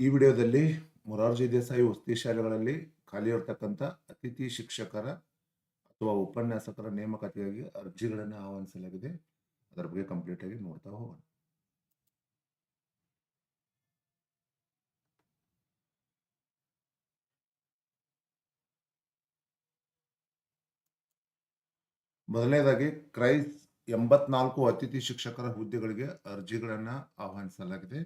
ಈ ವಿಡಿಯೋದಲ್ಲಿ ಮೊರಾರ್ಜಿ ದೇಸಾಯಿ ವಸತಿ ಶಾಲೆಗಳಲ್ಲಿ ಖಾಲಿ ಇರತಕ್ಕಂತ ಅತಿಥಿ ಶಿಕ್ಷಕರ ಅಥವಾ ಉಪನ್ಯಾಸಕರ ನೇಮಕಾತಿಗಾಗಿ ಅರ್ಜಿಗಳನ್ನು ಆಹ್ವಾನಿಸಲಾಗಿದೆ. ಅದರ ಬಗ್ಗೆ ಕಂಪ್ಲೀಟ್ ಆಗಿ ನೋಡ್ತಾ ಹೋಗೋಣ. ಮೊದಲನೇದಾಗಿ ಕ್ರೈಸ್ ಎಂಬತ್ನಾಲ್ಕು ಅತಿಥಿ ಶಿಕ್ಷಕರ ಹುದ್ದೆಗಳಿಗೆ ಅರ್ಜಿಗಳನ್ನು ಆಹ್ವಾನಿಸಲಾಗಿದೆ.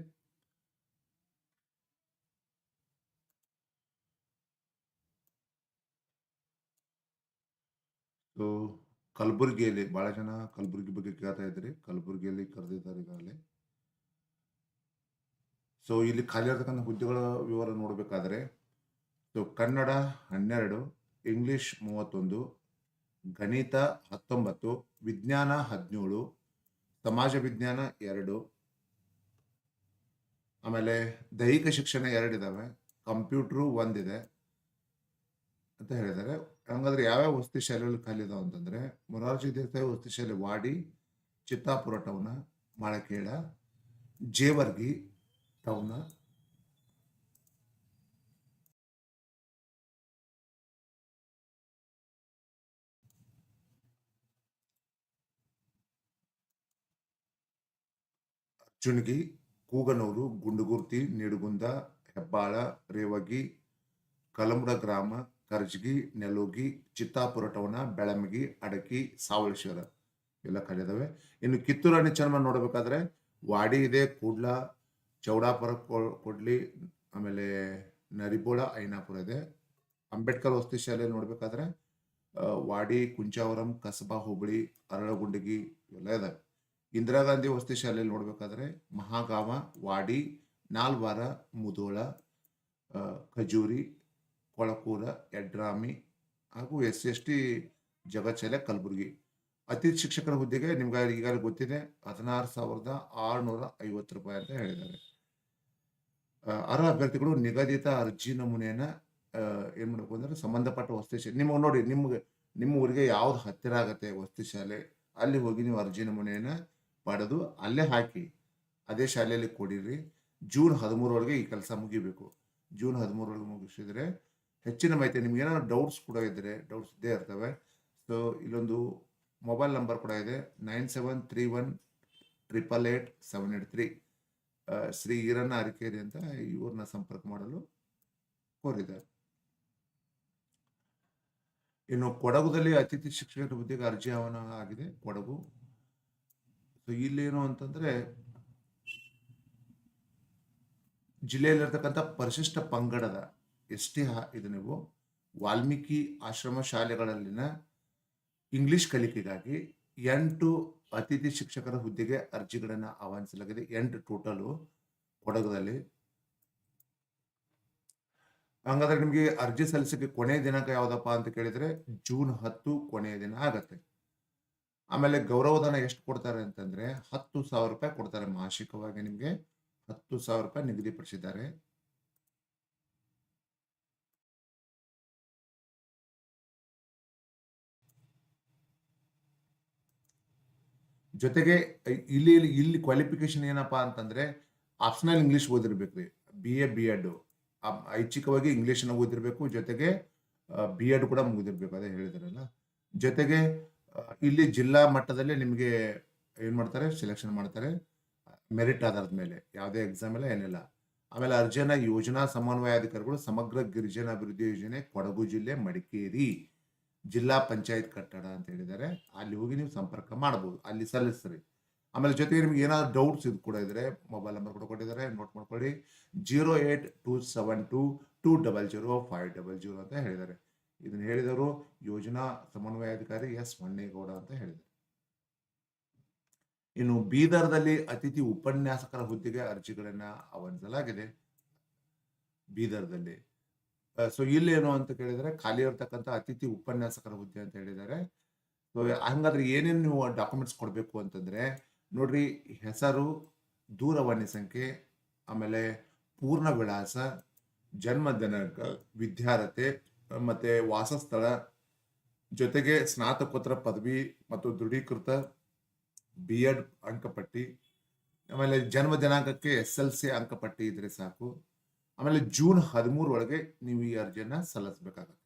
ಸೊ ಕಲಬುರಗಿಯಲ್ಲಿ ಬಹಳ ಜನ ಕಲಬುರಗಿ ಬಗ್ಗೆ ಕೇಳ್ತಾ ಇದ್ರಿ. ಕಲಬುರಗಿಯಲ್ಲಿ ಕರೆದಿದ್ದಾರೆ ಈಗಾಗಲೇ. ಸೊ ಇಲ್ಲಿ ಖಾಲಿ ಇರತಕ್ಕಂಥ ಹುದ್ದೆಗಳ ವಿವರ ನೋಡಬೇಕಾದ್ರೆ ಸೊ ಕನ್ನಡ ಹನ್ನೆರಡು, ಇಂಗ್ಲಿಷ್ ಮೂವತ್ತೊಂದು, ಗಣಿತ ಹತ್ತೊಂಬತ್ತು, ವಿಜ್ಞಾನ ಹದಿನೇಳು, ಸಮಾಜ ವಿಜ್ಞಾನ ಎರಡು, ಆಮೇಲೆ ದೈಹಿಕ ಶಿಕ್ಷಣ ಎರಡಿದ್ದಾವೆ ಕಂಪ್ಯೂಟ್ರು ಒಂದಿದೆ ಅಂತ ಹೇಳಿದ್ದಾರೆ. ಹಂಗಾದ್ರೆ ಯಾವ್ಯಾವ ವಸತಿ ಶಾಲೆಗಳು ಖಾಲಿ ಇದಾವೆ ಅಂತಂದ್ರೆ, ಮೊರಾರ್ಜಿ ದೇಸಾಯಿ ವಸತಿ ಶಾಲೆ ವಾಡಿ, ಚಿತ್ತಾಪುರ ಟೌನ ಮಾಳಕೇಳ ಜೇವರ್ಗಿ ಟೌನ. ಚುಣಗಿ, ಕೂಗನೂರು, ಗುಂಡುಗುರ್ತಿ, ನಿಡುಗುಂದ, ಹೆಬ್ಬಾಳ, ರೇವಗಿ, ಕಲಮುಡ ಗ್ರಾಮ ಕರ್ಜಗಿ, ನೆಲೋಗಿ ಚಿತ್ತಾಪುರ ಟೌನ ಬೆಳಮಗಿ ಅಡಕಿ ಸಾವಳಶಿವರ ಎಲ್ಲ ಕರೆದವೆ ಇನ್ನು ಕಿತ್ತೂರು ರಾಣಿ ಚೆನ್ನಮ್ಮ ನೋಡಬೇಕಾದ್ರೆ ವಾಡಿ ಇದೆ, ಕೂಡ್ಲ, ಚೌಡಾಪುರ ಕೂಡಲಿ, ಆಮೇಲೆ ನರಿಬೋಳ, ಐನಾಪುರ ಇದೆ. ಅಂಬೇಡ್ಕರ್ ವಸತಿ ಶಾಲೆ ನೋಡ್ಬೇಕಾದ್ರೆ ವಾಡಿ, ಕುಂಚಾವರಂ, ಕಸಬಾ, ಹುಬ್ಳಿ, ಅರಳಗುಂಡಗಿ ಇವೆಲ್ಲ ಇದಾವೆ. ಇಂದಿರಾ ಗಾಂಧಿ ವಸ್ತಿ ಶಾಲೆಯಲ್ಲಿ ನೋಡ್ಬೇಕಾದ್ರೆ ಮಹಾಗಾಮ ವಾಡಿ, ನಾಲ್ವಾರ, ಮುದೋಳ ಖಜೂರಿ ಕೊಳಕೂರ ಯಡ್ರಾಮಿ ಹಾಗೂ ಎಸ್ ಎಸ್ ಟಿ ಜಗತ್ಶಾಲೆ ಕಲಬುರಗಿ. ಅತಿಥಿ ಶಿಕ್ಷಕರ ಹುದ್ದೆಗೆ ನಿಮ್ಗೆ ಈಗಾಗಲೇ ಗೊತ್ತಿದೆ, ಹದಿನಾರು ಸಾವಿರದ ಆರುನೂರ ಐವತ್ತು ರೂಪಾಯಿ ಅಂತ ಹೇಳಿದ್ದಾರೆ. ಅರ್ಹ ಅಭ್ಯರ್ಥಿಗಳು ನಿಗದಿತ ಅರ್ಜಿ ನಮೂನೆಯನ್ನ ಏನು ಮಾಡಬೇಕು ಅಂದ್ರೆ ಸಂಬಂಧಪಟ್ಟ ವಸತಿ ಶಾಲೆ ನಿಮಗೆ ನೋಡಿ, ನಿಮ್ಗೆ ನಿಮ್ಮ ಊರಿಗೆ ಯಾವ್ದು ಹತ್ತಿರ ಆಗತ್ತೆ ವಸತಿ ಶಾಲೆ? ಅಲ್ಲಿ ಹೋಗಿ ನೀವು ಅರ್ಜಿ ನಮೂನೆಯನ್ನ ಪಡೆದು ಅಲ್ಲೇ ಹಾಕಿ, ಅದೇ ಶಾಲೆಯಲ್ಲಿ ಕೊಡಿರಿ. ಜೂನ್ ಹದಿಮೂರವರೆಗೆ ಈ ಕೆಲಸ ಮುಗಿಬೇಕು. ಜೂನ್ ಹದಿಮೂರವರೆಗೆ ಮುಗಿಸಿದ್ರೆ ಹೆಚ್ಚಿನ ಮಾಹಿತಿ, ನಿಮ್ಗೆ ಏನಾದ್ರು ಡೌಟ್ಸ್ ಕೂಡ ಇದ್ದರೆ ಡೌಟ್ಸ್ ಇದ್ದೇ ಇರ್ತವೆ. ಸೊ ಇಲ್ಲೊಂದು ಮೊಬೈಲ್ ನಂಬರ್ ಕೂಡ ಇದೆ. Nine seven three one triple eight seven eight three Shri Iranna Arikeri ಅಂತ ಇವ್ರನ್ನ ಸಂಪರ್ಕ ಮಾಡಲು ಕೋರಿದ್ದಾರೆ. ಇನ್ನು ಕೊಡಗುದಲ್ಲಿ ಅತಿಥಿ ಶಿಕ್ಷಕರ ಹುದ್ದೆಗೆ ಅರ್ಜಿ ಆಹ್ವಾನ ಆಗಿದೆ. ಕೊಡಗು. ಸೊ ಇಲ್ಲೇನು ಅಂತಂದ್ರೆ ಜಿಲ್ಲೆಯಲ್ಲಿರ್ತಕ್ಕಂಥ ಪರಿಶಿಷ್ಟ ಪಂಗಡದ ಎಸ್ ಟಿ ಇದು ನೀವು ವಾಲ್ಮೀಕಿ ಆಶ್ರಮ ಶಾಲೆಗಳಲ್ಲಿನ ಇಂಗ್ಲಿಷ್ ಕಲಿಕೆಗಾಗಿ ಎಂಟು ಅತಿಥಿ ಶಿಕ್ಷಕರ ಹುದ್ದೆಗೆ ಅರ್ಜಿಗಳನ್ನು ಆಹ್ವಾನಿಸಲಾಗಿದೆ. ಎಂಟು ಟೋಟಲು ಕೊಡಗದಲ್ಲಿ. ಹಂಗಾದ್ರೆ ನಿಮಗೆ ಅರ್ಜಿ ಸಲ್ಲಿಸಕ್ಕೆ ಕೊನೆಯ ದಿನಾಂಕ ಯಾವುದಪ್ಪ ಅಂತ ಕೇಳಿದ್ರೆ ಜೂನ್ ಹತ್ತು ಕೊನೆಯ ದಿನ ಆಗತ್ತೆ. ಆಮೇಲೆ ಗೌರವಧನ ಎಷ್ಟು ಕೊಡ್ತಾರೆ ಅಂತಂದ್ರೆ ಹತ್ತು ಸಾವಿರ ರೂಪಾಯಿ ಕೊಡ್ತಾರೆ ಮಾಸಿಕವಾಗಿ ನಿಮಗೆ. ಹತ್ತು ಸಾವಿರ ರೂಪಾಯಿ ನಿಗದಿಪಡಿಸಿದ್ದಾರೆ. ಜೊತೆಗೆ ಇಲ್ಲಿ ಇಲ್ಲಿ ಕ್ವಾಲಿಫಿಕೇಶನ್ ಏನಪ್ಪಾ ಅಂತಂದ್ರೆ ಆಪ್ಷನಲ್ ಇಂಗ್ಲಿಷ್ ಓದಿರ್ಬೇಕ್ರಿ ಬಿ ಎ ಬಿ ಎಡ್ ಐಚ್ಛಿಕವಾಗಿ ಅನ್ನು ಓದಿರ್ಬೇಕು, ಜೊತೆಗೆ ಬಿ ಎಡ್ ಕೂಡ ಮುಗಿದಿರ್ಬೇಕು, ಅದೇ ಹೇಳಿದ್ರಲ್ಲ. ಜೊತೆಗೆ ಇಲ್ಲಿ ಜಿಲ್ಲಾ ಮಟ್ಟದಲ್ಲಿ ನಿಮಗೆ ಏನ್ ಮಾಡ್ತಾರೆ ಸೆಲೆಕ್ಷನ್ ಮಾಡ್ತಾರೆ. ಮೆರಿಟ್ ಆಧಾರದ ಮೇಲೆ, ಯಾವುದೇ ಎಕ್ಸಾಮ್ ಎಲ್ಲ ಏನಿಲ್ಲ. ಆಮೇಲೆ ಅರ್ಜಿಯನ್ನ ಯೋಜನಾ ಸಮನ್ವಯಾಧಿಕಾರಿಗಳು, ಸಮಗ್ರ ಗಿರಿಜನ ಅಭಿವೃದ್ಧಿ ಯೋಜನೆ, ಕೊಡಗು ಜಿಲ್ಲೆ, ಮಡಿಕೇರಿ. ಜಿಲ್ಲಾ ಪಂಚಾಯತ್ ಕಟ್ಟಡ ಅಂತ ಹೇಳಿದ್ದಾರೆ. ಅಲ್ಲಿ ಹೋಗಿ ನೀವು ಸಂಪರ್ಕ ಮಾಡಬಹುದು ಅಲ್ಲಿ ಸಲ್ಲಿಸ್ರಿ. ಆಮೇಲೆ ಜೊತೆಗೆ ನಿಮ್ಗೆ ಏನಾದ್ರು ಡೌಟ್ಸ್ ಇದು ಕೂಡ ಇದ್ರೆ ಮೊಬೈಲ್ ನಂಬರ್ ಕೂಡ ಕೊಟ್ಟಿದ್ದಾರೆ. ನೋಟ್ ಮಾಡ್ಕೊಳ್ಳಿ. Zero eight two seven two two double zero five double zero ಅಂತ ಹೇಳಿದ್ದಾರೆ. ಇದನ್ನ ಹೇಳಿದವರು ಯೋಜನಾ ಸಮನ್ವಯಾಧಿಕಾರಿ ಎಸ್ ಮಣ್ಣೇಗೌಡ ಅಂತ ಹೇಳಿದ್ದಾರೆ. ಇನ್ನು ಬೀದರ್ದಲ್ಲಿ ಅತಿಥಿ ಉಪನ್ಯಾಸಕರ ಹುದ್ದೆಗೆ ಅರ್ಜಿಗಳನ್ನ ಆಹ್ವಾನಿಸಲಾಗಿದೆ ಬೀದರ್ದಲ್ಲಿ ಸೊ ಇಲ್ಲೇನು ಅಂತ ಕೇಳಿದರೆ ಖಾಲಿ ಇರತಕ್ಕಂಥ ಅತಿಥಿ ಉಪನ್ಯಾಸಕರ ಹುದ್ದೆ ಅಂತ ಹೇಳಿದ್ದಾರೆ. ಸೊ ಹಂಗಾದ್ರೆ ಏನೇನು ನೀವು ಡಾಕ್ಯುಮೆಂಟ್ಸ್ ಕೊಡಬೇಕು ಅಂತಂದ್ರೆ, ನೋಡ್ರಿ ಹೆಸರು, ದೂರವಾಣಿ ಸಂಖ್ಯೆ, ಆಮೇಲೆ ಪೂರ್ಣ ವಿಳಾಸ, ಜನ್ಮ ದಿನಾಂಕ, ವಿದ್ಯಾರ್ಹತೆ, ಮತ್ತೆ ವಾಸಸ್ಥಳ, ಜೊತೆಗೆ ಸ್ನಾತಕೋತ್ತರ ಪದವಿ ಮತ್ತು ದೃಢೀಕೃತ ಬಿ ಎಡ್ ಅಂಕಪಟ್ಟಿ, ಆಮೇಲೆ ಜನ್ಮ ದಿನಾಂಕಕ್ಕೆ ಎಸ್ ಎಲ್ ಸಿ ಅಂಕಪಟ್ಟಿ ಇದ್ರೆ ಸಾಕು. ಆಮೇಲೆ ಜೂನ್ ಹದಿಮೂರ ಒಳಗೆ ನೀವು ಈ ಅರ್ಜಿಯನ್ನ ಸಲ್ಲಿಸಬೇಕಾಗತ್ತೆ.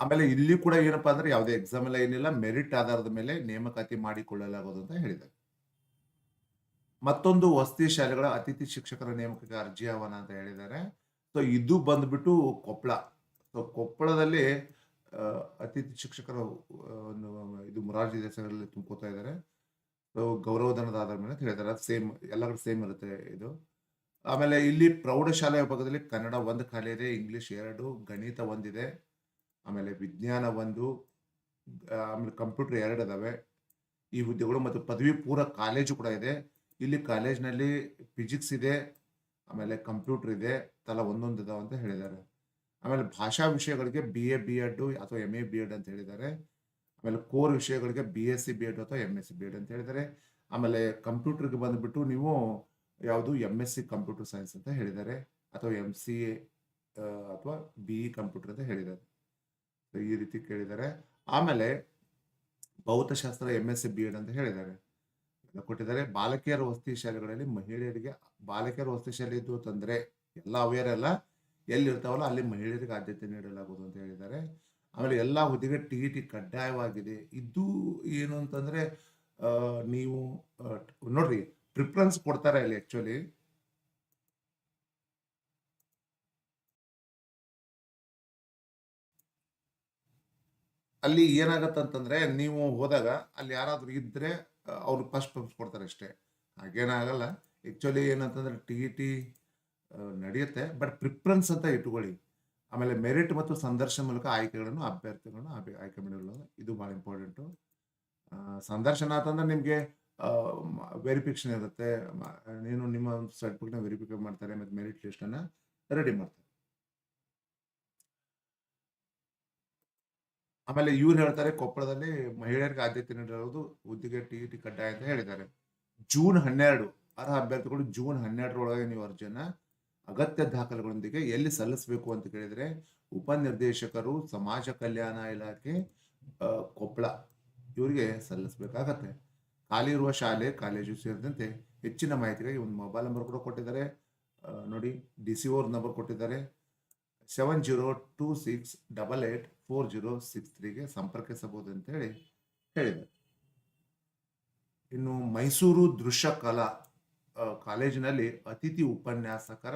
ಆಮೇಲೆ ಇಲ್ಲಿ ಕೂಡ ಏನಪ್ಪಾ ಅಂದ್ರೆ ಯಾವುದೇ ಎಕ್ಸಾಮ್ ಎಲ್ಲ ಏನಿಲ್ಲ ಮೆರಿಟ್ ಆಧಾರದ ಮೇಲೆ ನೇಮಕಾತಿ ಮಾಡಿಕೊಳ್ಳಲಾಗುವುದು ಅಂತ ಹೇಳಿದ್ದಾರೆ. ಮತ್ತೊಂದು ವಸತಿ ಶಾಲೆಗಳ ಅತಿಥಿ ಶಿಕ್ಷಕರ ನೇಮಕಕ್ಕೆ ಅರ್ಜಿ ಆಹ್ವಾನ ಅಂತ ಹೇಳಿದ್ದಾರೆ. ಸೊ ಇದು ಬಂದ್ಬಿಟ್ಟು ಕೊಪ್ಪಳ ಕೊಪ್ಪಳದಲ್ಲಿ ಅತಿಥಿ ಶಿಕ್ಷಕರ ಒಂದು, ಇದು ಮುರಾರ್ಜಿ ದೇಸಾಯಿಗಳಲ್ಲಿ ತುಂಬ್ಕೋತಾ ಇದ್ದಾರೆ. ಸೊ, ಗೌರವಧನದ ಆಧಾರ ಮೇಲೆ ಅಂತ ಹೇಳಿದ್ದಾರೆ ಸೇಮ್ ಎಲ್ಲ ಕಡೆ ಸೇಮ್ ಇರುತ್ತೆ ಇದು. ಆಮೇಲೆ ಇಲ್ಲಿ ಪ್ರೌಢಶಾಲೆ ವಿಭಾಗದಲ್ಲಿ ಕನ್ನಡ ಒಂದು ಖಾಲಿ ಇದೆ, ಇಂಗ್ಲಿಷ್ ಎರಡು, ಗಣಿತ ಒಂದಿದೆ, ಆಮೇಲೆ ವಿಜ್ಞಾನ ಒಂದು ಆಮೇಲೆ ಕಂಪ್ಯೂಟರ್ ಎರಡು ಅದಾವೆ ಈ ಹುದ್ದೆಗಳು ಮತ್ತು ಪದವಿ ಪೂರ್ವ ಕಾಲೇಜು ಕೂಡ ಇದೆ. ಇಲ್ಲಿ ಕಾಲೇಜ್ನಲ್ಲಿ ಫಿಸಿಕ್ಸ್ ಇದೆ, ಆಮೇಲೆ ಕಂಪ್ಯೂಟರ್ ಇದೆ, ತಲಾ ಒಂದೊಂದು ಇದಾವೆ ಅಂತ ಹೇಳಿದ್ದಾರೆ. ಆಮೇಲೆ ಭಾಷಾ ವಿಷಯಗಳಿಗೆ ಬಿ ಎ ಬಿ ಎಡ್ ಅಥವಾ ಎಂ ಎ ಬಿ ಎಡ್ ಅಂತ ಹೇಳಿದ್ದಾರೆ. ಆಮೇಲೆ ಕೋರ್ ವಿಷಯಗಳಿಗೆ B S C B Ed ಅಥವಾ M S C B Ed ಅಂತ ಹೇಳಿದ್ದಾರೆ. ಆಮೇಲೆ ಕಂಪ್ಯೂಟರ್ಗೆ ಬಂದುಬಿಟ್ಟು ನೀವು ಯಾವುದು M S C computer science ಅಂತ ಹೇಳಿದ್ದಾರೆ ಅಥವಾ ಎಂ ಸಿ ಎ ಅಥವಾ ಬಿ ಇ ಕಂಪ್ಯೂಟರ್ ಅಂತ ಹೇಳಿದ್ದಾರೆ. ಈ ರೀತಿ ಕೇಳಿದ್ದಾರೆ. ಆಮೇಲೆ ಭೌತಶಾಸ್ತ್ರ M S C B Ed ಅಂತ ಹೇಳಿದ್ದಾರೆ. ಕೊಟ್ಟಿದ್ದಾರೆ. ಬಾಲಕಿಯರ ವಸತಿ ಶಾಲೆಗಳಲ್ಲಿ ಮಹಿಳೆಯರಿಗೆ, ಬಾಲಕಿಯರ ವಸತಿ ಶಾಲೆ ಇದ್ದು ತಂದ್ರೆ ಎಲ್ಲ ಅವೇರ್ ಎಲ್ಲ ಎಲ್ಲಿ ಇರ್ತಾವಲ್ಲ ಅಲ್ಲಿ ಮಹಿಳೆಯರಿಗೆ ಆದ್ಯತೆ ನೀಡಲಾಗುವುದು ಅಂತ ಹೇಳಿದ್ದಾರೆ. ಆಮೇಲೆ ಎಲ್ಲ ಹುದ್ದೆಗೆ ಟಿ ಟಿ ಕಡ್ಡಾಯವಾಗಿದೆ. ಇದು ಏನು ಅಂತಂದ್ರೆ ನೀವು ನೋಡ್ರಿ ಪ್ರಿಫರೆನ್ಸ್ ಕೊಡ್ತಾರೆ ಅಲ್ಲಿ ಆ್ಯಕ್ಚುಲಿ ಅಲ್ಲಿ ಏನಾಗತ್ತೆ ಅಂತಂದ್ರೆ, ನೀವು ಹೋದಾಗ ಅಲ್ಲಿ ಯಾರಾದರೂ ಅವ್ರಿಗೆ ಅವ್ರು ಫಸ್ಟ್ ಪ್ರಿಫರೆನ್ಸ್ ಕೊಡ್ತಾರೆ ಅಷ್ಟೇ. ಹಾಗೇನಾಗಲ್ಲ ಆಕ್ಚುಲಿ ಏನಂತಂದ್ರೆ ಟಿ ಇ ಟಿ ನಡೆಯುತ್ತೆ. ಬಟ್ ಪ್ರಿಫರೆನ್ಸ್ ಅಂತ ಇಟ್ಕೊಳ್ಳಿ ಆಮೇಲೆ ಮೆರಿಟ್ ಮತ್ತು ಸಂದರ್ಶನ ಮೂಲಕ ಆಯ್ಕೆಗಳನ್ನು, ಅಭ್ಯರ್ಥಿಗಳನ್ನು ಆಯ್ಕೆ ಮಾಡಿರೋದು ಇದು ಭಾಳ ಇಂಪಾರ್ಟೆಂಟು ಸಂದರ್ಶನ ಅಂತಂದ್ರೆ ನಿಮಗೆ ವೆರಿಫಿಕೇಶನ್ ಇರುತ್ತೆ. ನೀನು ನಿಮ್ಮ ಸರ್ಟಿಫಿಕೇಟ್ನ ವೆರಿಫಿಕೇಟ್ ಮಾಡ್ತಾರೆ, ಮತ್ತು ಮೆರಿಟ್ ಲಿಸ್ಟನ್ನು ರೆಡಿ ಮಾಡ್ತಾರೆ. ಆಮೇಲೆ ಇವ್ರು ಹೇಳ್ತಾರೆ, ಕೊಪ್ಪಳದಲ್ಲಿ ಮಹಿಳೆಯರಿಗೆ ಆದ್ಯತೆ ನೀಡಿರೋದು ಹುದ್ದೆಗೆ ಟಿ ಟಿ ಕಡ್ಡಾಯ ಅಂತ ಹೇಳಿದ್ದಾರೆ. ಜೂನ್ ಹನ್ನೆರಡು, ಅರ್ಹ ಅಭ್ಯರ್ಥಿಗಳು ಜೂನ್ ಹನ್ನೆರಡರೊಳಗೆ ನೀವು ಅರ್ಜಿಯನ್ನ ಅಗತ್ಯ ದಾಖಲೆಗಳೊಂದಿಗೆ ಎಲ್ಲಿ ಸಲ್ಲಿಸಬೇಕು ಅಂತ ಕೇಳಿದ್ರೆ ಉಪನಿರ್ದೇಶಕರು, ಸಮಾಜ ಕಲ್ಯಾಣ ಇಲಾಖೆ ಕೊಪ್ಪಳ ಇವರಿಗೆ ಸಲ್ಲಿಸಬೇಕಾಗತ್ತೆ. ಖಾಲಿ ಇರುವ ಶಾಲೆ, ಕಾಲೇಜು ಸೇರಿದಂತೆ ಹೆಚ್ಚಿನ ಮಾಹಿತಿಗಾಗಿ ಒಂದು ಮೊಬೈಲ್ ನಂಬರ್ ಕೂಡ ಕೊಟ್ಟಿದ್ದಾರೆ. ನೋಡಿ, ಡಿ ಸಿ ಓರ್ ನಂಬರ್ ಕೊಟ್ಟಿದ್ದಾರೆ. Seven zero two six double eight four zero six ತ್ರೀಗೆ ಸಂಪರ್ಕಿಸಬಹುದು ಅಂತ ಹೇಳಿ ಹೇಳಿದ್ದಾರೆ. ಇನ್ನು ಮೈಸೂರು ದೃಶ್ಯ ಕಲಾ ಕಾಲೇಜಿನಲ್ಲಿ ಅತಿಥಿ ಉಪನ್ಯಾಸಕರ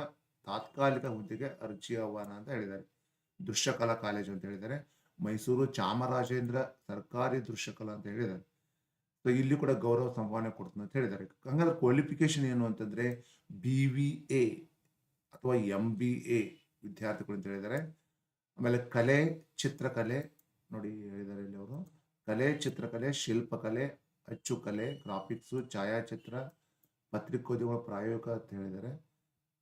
ತಾತ್ಕಾಲಿಕ ಹುದ್ದೆಗೆ ಅರ್ಜಿ ಆಹ್ವಾನ ಅಂತ ಹೇಳಿದ್ದಾರೆ. ದೃಶ್ಯಕಲಾ ಕಾಲೇಜು ಅಂತ ಹೇಳಿದ್ದಾರೆ. ಮೈಸೂರು ಚಾಮರಾಜೇಂದ್ರ ಸರ್ಕಾರಿ ದೃಶ್ಯಕಲಾ ಅಂತ ಹೇಳಿದ್ದಾರೆ. ಸೊ ಇಲ್ಲಿ ಕೂಡ ಗೌರವ ಸಂಭಾವನೆ ಕೊಡ್ತೀನಿ ಅಂತ ಹೇಳಿದ್ದಾರೆ. ಹಂಗಾದ್ರೆ ಕ್ವಾಲಿಫಿಕೇಶನ್ ಏನು ಅಂತಂದ್ರೆ ಬಿ ವಿ ಎ ಅಥವಾ ಎಂ ಬಿ ಎ ವಿದ್ಯಾರ್ಥಿಗಳು ಅಂತ ಹೇಳಿದ್ದಾರೆ. ಆಮೇಲೆ ಕಲೆ ಚಿತ್ರಕಲೆ ನೋಡಿ ಹೇಳಿದ್ದಾರೆ ಇಲ್ಲಿ ಅವರು. ಕಲೆ ಚಿತ್ರಕಲೆ, ಶಿಲ್ಪಕಲೆ, ಅಚ್ಚುಕಲೆ ಗ್ರಾಫಿಕ್ಸು ಛಾಯಾಚಿತ್ರ ಪತ್ರಿಕೋದ್ಯಮ ಪ್ರಾಯೋಗಿಕ ಅಂತ ಹೇಳಿದ್ದಾರೆ.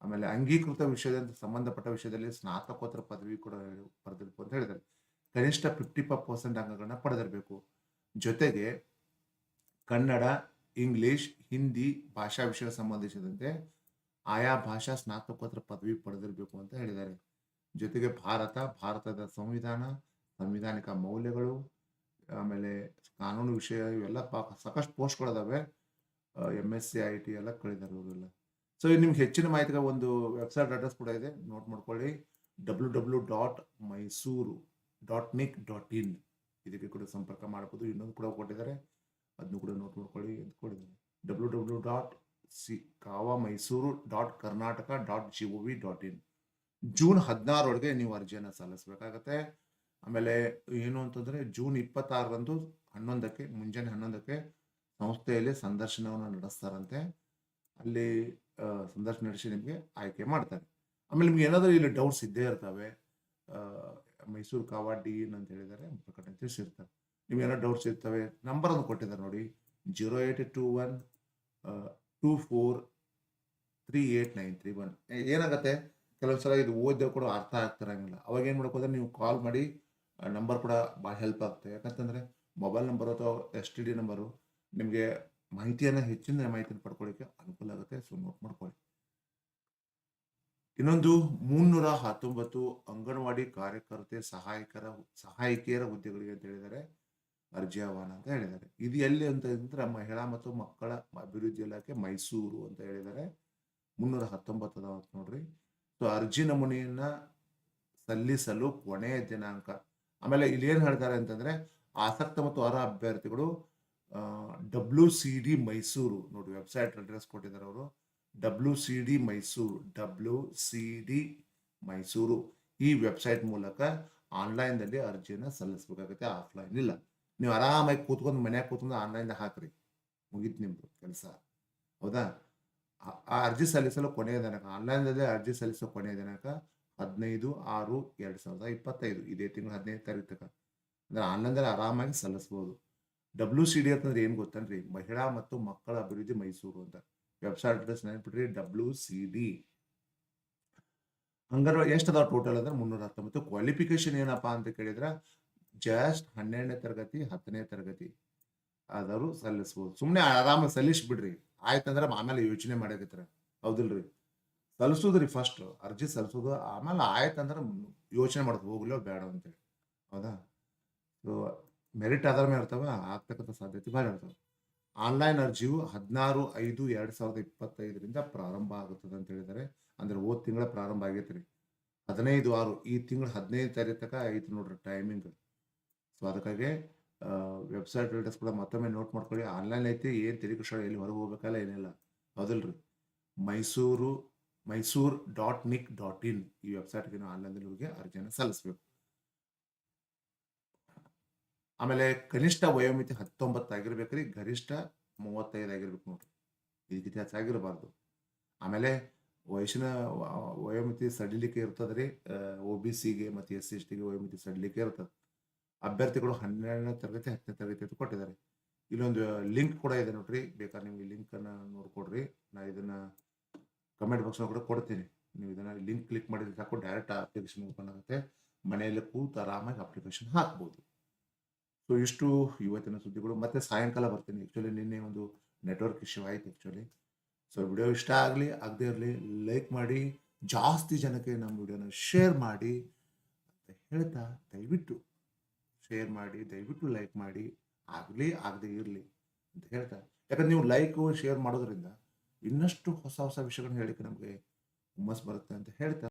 ಆಮೇಲೆ ಅಂಗೀಕೃತ ವಿಷಯದ ಸಂಬಂಧಪಟ್ಟ ವಿಷಯದಲ್ಲಿ ಸ್ನಾತಕೋತ್ತರ ಪದವಿ ಕೂಡ ಪಡೆದಿರ್ಬೇಕು ಅಂತ ಹೇಳಿದ್ದಾರೆ. ಕನಿಷ್ಠ ಫಿಫ್ಟಿ ಫೈವ್ ಪರ್ಸೆಂಟ್ ಅಂಗಗಳನ್ನ ಪಡೆದಿರಬೇಕು. ಜೊತೆಗೆ ಕನ್ನಡ, ಇಂಗ್ಲಿಷ್, ಹಿಂದಿ ಭಾಷಾ ವಿಷಯ ಸಂಬಂಧಿಸಿದಂತೆ ಆಯಾ ಭಾಷಾ ಸ್ನಾತಕೋತ್ತರ ಪದವಿ ಪಡೆದಿರಬೇಕು ಅಂತ ಹೇಳಿದ್ದಾರೆ. ಜೊತೆಗೆ ಭಾರತ, ಭಾರತದ ಸಂವಿಧಾನ, ಸಂವಿಧಾನಿಕ ಮೌಲ್ಯಗಳು, ಆಮೇಲೆ ಕಾನೂನು ವಿಷಯ ಇವೆಲ್ಲ ಸಾಕಷ್ಟು ಪೋಸ್ಟ್ಗಳಿದಾವೆ. M S C I T ಎಲ್ಲ ಕಳಿದಾರೆ ಇವರೆಲ್ಲ ಸೊ ನಿಮ್ಗೆ ಹೆಚ್ಚಿನ ಮಾಹಿತಿಗೆ ಒಂದು ವೆಬ್ಸೈಟ್ ಅಡ್ರೆಸ್ ಕೂಡ ಇದೆ. ನೋಟ್ ಮಾಡ್ಕೊಳ್ಳಿ. W W dot Mysuru dot nic dot in ಇದಕ್ಕೆ ಕೂಡ ಸಂಪರ್ಕ ಮಾಡ್ಬೋದು. ಇನ್ನೊಂದು ಕೂಡ ಕೊಟ್ಟಿದ್ದಾರೆ. ಅದನ್ನು ಕೂಡ ನೋಟ್ ಮಾಡ್ಕೊಳ್ಳಿ ಅಂತ W W dot C CAVA Mysuru dot Karnataka dot G O V dot in June ಹದಿನಾರೊಳಗೆ ನೀವು ಅರ್ಜಿಯನ್ನು ಸಲ್ಲಿಸಬೇಕಾಗತ್ತೆ. ಆಮೇಲೆ ಏನು ಅಂತಂದರೆ ಜೂನ್ ಇಪ್ಪತ್ತಾರರಂದು ಹನ್ನೊಂದಕ್ಕೆ, ಮುಂಜಾನೆ ಹನ್ನೊಂದಕ್ಕೆ ಸಂಸ್ಥೆಯಲ್ಲಿ ಸಂದರ್ಶನವನ್ನು ನಡೆಸ್ತಾರಂತೆ. ಅಲ್ಲಿ ಸಂದರ್ಶನ ನಡೆಸಿ ನಿಮಗೆ ಆಯ್ಕೆ ಮಾಡ್ತಾರೆ. ಆಮೇಲೆ ನಿಮ್ಗೆ ಏನಾದರೂ ಇಲ್ಲಿ ಡೌಟ್ಸ್ ಇದ್ದೇ ಇರ್ತವೆ ಮೈಸೂರು ಕಾವಾ ಡಿ ಅಂತ ಹೇಳಿದರೆ ಪ್ರಕಟಣೆ ತಿಳಿಸಿರ್ತಾರೆ. ನಿಮ್ಗೆ ಏನೋ ಡೌಟ್ಸ್ ಇರ್ತವೆ ನಂಬರ್ ಒಂದು ಕೊಟ್ಟಿದ್ದಾರೆ ನೋಡಿ zero eight two one two four three eight nine three one ಏನಾಗುತ್ತೆ? ಕೆಲವೊಂದು ಸಲ ಇದು ಓದಿದ್ರು ಕೂಡ ಅರ್ಥ ಆಗ್ತಿರಂಗಿಲ್ಲ. ಅವಾಗ ಏನು ಮಾಡ್ಕೋದ್ರೆ ನೀವು ಕಾಲ್ ಮಾಡಿ ನಂಬರ್ ಕೂಡ ಭಾಳ ಹೆಲ್ಪ್ ಆಗುತ್ತೆ ಯಾಕಂತಂದ್ರೆ ಮೊಬೈಲ್ ನಂಬರ್ ಅಥವಾ ಎಸ್ ಟಿ ಡಿ ನಂಬರು ನಿಮಗೆ ಮಾಹಿತಿಯನ್ನು ಹೆಚ್ಚಿನ ಮಾಹಿತಿಯನ್ನು ಪಡ್ಕೊಳ್ಳಿಕ್ಕೆ ಅನುಕೂಲ ಆಗುತ್ತೆ. ಸೊ ನೋಟ್ ಮಾಡ್ಕೊಳ್ಳಿ. ಇನ್ನೊಂದು, ಮುನ್ನೂರ ಹತ್ತೊಂಬತ್ತು ಅಂಗನವಾಡಿ ಕಾರ್ಯಕರ್ತೆ ಸಹಾಯಕರ, ಸಹಾಯಕಿಯರ ಹುದ್ದೆಗಳಿಗೆ ಅಂತ ಹೇಳಿದ್ದಾರೆ. ಅರ್ಜಿ ಆಹ್ವಾನ ಅಂತ ಹೇಳಿದ್ದಾರೆ. ಇದು ಎಲ್ಲಿ ಅಂತ ಅಂದ್ರೆ ಮಹಿಳಾ ಮತ್ತು ಮಕ್ಕಳ ಅಭಿವೃದ್ಧಿ ಇಲಾಖೆ ಮೈಸೂರು ಅಂತ ಹೇಳಿದ್ದಾರೆ. ಮುನ್ನೂರ ಹತ್ತೊಂಬತ್ತು ಅದಾವ ಅಂತ ನೋಡ್ರಿ. ಸೊ ಅರ್ಜಿ ನಮೂನೆಯನ್ನ ಸಲ್ಲಿಸಲು ಕೊನೆಯ ದಿನಾಂಕ. ಆಮೇಲೆ ಇಲ್ಲಿ ಏನ್ ಹೇಳ್ತಾರೆ ಅಂತಂದ್ರೆ, ಆಸಕ್ತ ಮತ್ತು ಅರ್ಹ ಅಭ್ಯರ್ಥಿಗಳು ಡಬ್ಲ್ಯೂ ಸಿ ಡಿ ಮೈಸೂರು. ನೋಡಿ ವೆಬ್ಸೈಟ್ ಅಡ್ರೆಸ್ ಕೊಟ್ಟಿದ್ದಾರೆ ಅವರು. W C D Mysuru. W C D Mysuru. ಈ ವೆಬ್ಸೈಟ್ ಮೂಲಕ ಆನ್ಲೈನ್ದಲ್ಲಿ ಅರ್ಜಿಯನ್ನು ಸಲ್ಲಿಸಬೇಕಾಗುತ್ತೆ. ಆಫ್ಲೈನ್ ಇಲ್ಲ. ನೀವು ಆರಾಮಾಗಿ ಕೂತ್ಕೊಂಡು ಮನ್ಯಾಗ ಕೂತ್ಕೊಂಡು ಆನ್ಲೈನ್ ಹಾಕ್ರಿ. ಮುಗೀತು ನಿಮ್ಮದು ಕೆಲಸ. ಹೌದಾ? ಆ- ಅರ್ಜಿ ಸಲ್ಲಿಸಲು ಕೊನೆಯ ದಿನಾಂಕ. ಆನ್ಲೈನ್ದಲ್ಲಿ ಅರ್ಜಿ ಸಲ್ಲಿಸಲು ಕೊನೆಯ ದಿನಾಂಕ ಹದಿನೈದು ಆರು ಎರಡು ಸಾವಿರದ ಇಪ್ಪತ್ತೈದು. ಇದೇ ತಿಂಗಳು ಹದಿನೈದು ತಾರೀಕು ತನಕ. ಅಂದ್ರೆ ಆನ್ಲೈನ್ದಲ್ಲಿ ಆರಾಮಾಗಿ ಸಲ್ಲಿಸ್ಬೋದು. ಡಬ್ಲ್ಯೂ ಸಿ ಡಿ ಅಂತಂದ್ರೆ ಏನು ಗೊತ್ತನ್ರಿ? ಮಹಿಳಾ ಮತ್ತು ಮಕ್ಕಳ ಅಭಿವೃದ್ಧಿ ಮೈಸೂರು ಅಂತ. ವೆಬ್ಸೈಟ್ ಅಡ್ರೆಸ್ ನೆನಪಿಡ್ರಿ ಡಬ್ಲ್ಯೂ ಸಿ ಡಿ ಹಂಗಾರ ಎಷ್ಟು ಅದಾವ ಟೋಟಲ್ ಅಂದ್ರೆ ಮುನ್ನೂರ ಹತ್ತೊಂಬತ್ತು. ಕ್ವಾಲಿಫಿಕೇಶನ್ ಏನಪ್ಪಾ ಅಂತ ಕೇಳಿದ್ರೆ ಜಸ್ಟ್ ಹನ್ನೆರಡನೇ ತರಗತಿ, ಹತ್ತನೇ ತರಗತಿ ಆದರೂ ಸಲ್ಲಿಸ್ಬೋದು. ಸುಮ್ಮನೆ ಆರಾಮಾಗಿ ಸಲ್ಲಿಸ್ಬಿಡ್ರಿ. ಆಯ್ತಂದ್ರೆ ಆಮೇಲೆ ಯೋಚನೆ ಮಾಡಕತ್ತರ ಹೌದಿಲ್ರಿ? ಸಲ್ಲಿಸೋದ್ರಿ ಫಸ್ಟ್ ಅರ್ಜಿ ಸಲ್ಲಿಸೋದು, ಆಮೇಲೆ ಆಯ್ತಂದ್ರೆ ಯೋಚನೆ ಮಾಡೋದು. ಹೋಗ್ಲೋ ಬೇಡ ಅಂತೇಳಿ. ಹೌದಾ? ಸೊ ಮೆರಿಟ್ ಆಧಾರ ಮೇಲೆ ಇರ್ತಾವ? ಆಗ್ತಕ್ಕಂಥ ಸಾಧ್ಯತೆ ಭಾಳ ಇರ್ತವೆ. ಆನ್ಲೈನ್ ಅರ್ಜಿಯು ಹದಿನಾರು ಐದು ಎರಡು ಸಾವಿರದ ಇಪ್ಪತ್ತೈದರಿಂದ ಪ್ರಾರಂಭ ಆಗುತ್ತದೆ ಅಂತ ಹೇಳಿದ್ದಾರೆ. ಅಂದರೆ ಓದ್ ತಿಂಗಳ ಪ್ರಾರಂಭ ಆಗೈತೆ ರೀ ಹದಿನೈದು ಆರು, ಈ ತಿಂಗಳು ಹದಿನೈದು ತಾರೀಕು ತನಕ ಐತೆ ನೋಡ್ರಿ ಟೈಮಿಂಗ್ ಸೊ ಅದಕ್ಕಾಗಿ ವೆಬ್ಸೈಟ್ ಅಡ್ರೆಸ್ ಕೂಡ ಮತ್ತೊಮ್ಮೆ ನೋಟ್ ಮಾಡ್ಕೊಳ್ಳಿ. ಆನ್ಲೈನ್ ಐತಿ, ಏನು ತಿರುಗಿಸೋ ಎಲ್ಲಿ ಹೊರಗೆ ಹೋಗ್ಬೇಕಲ್ಲ, ಏನಿಲ್ಲ. ಹೌದಿಲ್ರಿ. Mysuru Mysuru dot nic dot in ಈ ವೆಬ್ಸೈಟ್ಗೆ ನಾವು ಆನ್ಲೈನಲ್ಲಿ ಹೋಗಿ ಅರ್ಜಿಯನ್ನು ಸಲ್ಲಿಸಬೇಕು. ಆಮೇಲೆ ಕನಿಷ್ಠ ವಯೋಮಿತಿ ಹತ್ತೊಂಬತ್ತು ಆಗಿರ್ಬೇಕ್ರಿ ಗರಿಷ್ಠ ಮೂವತ್ತೈದು ಆಗಿರ್ಬೇಕು ನೋಡ್ರಿ. ಇತಿಹಾಸ ಆಗಿರಬಾರ್ದು. ಆಮೇಲೆ ವಯಸ್ಸಿನ ವಯೋಮಿತಿ ಸಡಿಲಿಕೆ ಇರ್ತದ್ರಿ ಒ ಬಿ ಸಿಗೆ ಮತ್ತು ಎಸ್ ಸಿ ಎಸ್ ಟಿಗೆ ವಯೋಮಿತಿ ಸಡಿಲಿಕೆ ಇರ್ತದೆ. ಅಭ್ಯರ್ಥಿಗಳು ಹನ್ನೆರಡನೇ ತರಗತಿ, ಹತ್ತನೇ ತರಗತಿ ಅಂತ ಕೊಟ್ಟಿದ್ದಾರೆ. ಇಲ್ಲೊಂದು ಲಿಂಕ್ ಕೂಡ ಇದೆ ನೋಡ್ರಿ, ಬೇಕಾದ್ರೆ ನೀವು ಈ ಲಿಂಕ್ ಅನ್ನ ನೋಡ್ಕೊಡ್ರಿ. ನಾ ಇದನ್ನು ಕಮೆಂಟ್ ಬಾಕ್ಸ್ನ ಕೂಡ ಕೊಡ್ತೀನಿ. ನೀವು ಇದನ್ನು ಲಿಂಕ್ ಕ್ಲಿಕ್ ಮಾಡಿದ್ರೆ ಸಾಕು ಡೈರೆಕ್ಟ್ ಅಪ್ಲಿಕೇಶನ್ ಓಪನ್ ಆಗುತ್ತೆ. ಮನೆಯಲ್ಲಿ ಕೂತು ಆರಾಮಾಗಿ ಅಪ್ಲಿಕೇಶನ್ ಹಾಕ್ಬೋದು. ಸೊ ಇಷ್ಟು ಇವತ್ತಿನ ಸುದ್ದಿಗಳು. ಮತ್ತೆ ಸಾಯಂಕಾಲ ಬರ್ತೀನಿ. ಆ್ಯಕ್ಚುಲಿ ನಿನ್ನೆ ಒಂದು ನೆಟ್ವರ್ಕ್ ಇಶ್ಯೂ ಆಯಿತು ಆ್ಯಕ್ಚುಲಿ ಸೊ ವಿಡಿಯೋ ಇಷ್ಟ ಆಗಲಿ, ಆಗದೆ ಇರಲಿ ಲೈಕ್ ಮಾಡಿ, ಜಾಸ್ತಿ ಜನಕ್ಕೆ ನಮ್ಮ ವಿಡಿಯೋನ ಶೇರ್ ಮಾಡಿ ಅಂತ ಹೇಳ್ತಾ ದಯವಿಟ್ಟು ಶೇರ್ ಮಾಡಿ, ದಯವಿಟ್ಟು ಲೈಕ್ ಮಾಡಿ, ಆಗಲಿ, ಆಗದೆ ಇರಲಿ ಅಂತ ಹೇಳ್ತಾ. ಯಾಕಂದ್ರೆ ನೀವು ಲೈಕ್ ಶೇರ್ ಮಾಡೋದ್ರಿಂದ ಇನ್ನಷ್ಟು ಹೊಸ ಹೊಸ ವಿಷಯಗಳನ್ನ ಹೇಳಿಕ್ಕೆ ನಮಗೆ ಹುಮ್ಮಸ್ ಬರುತ್ತೆ ಅಂತ ಹೇಳ್ತಾ.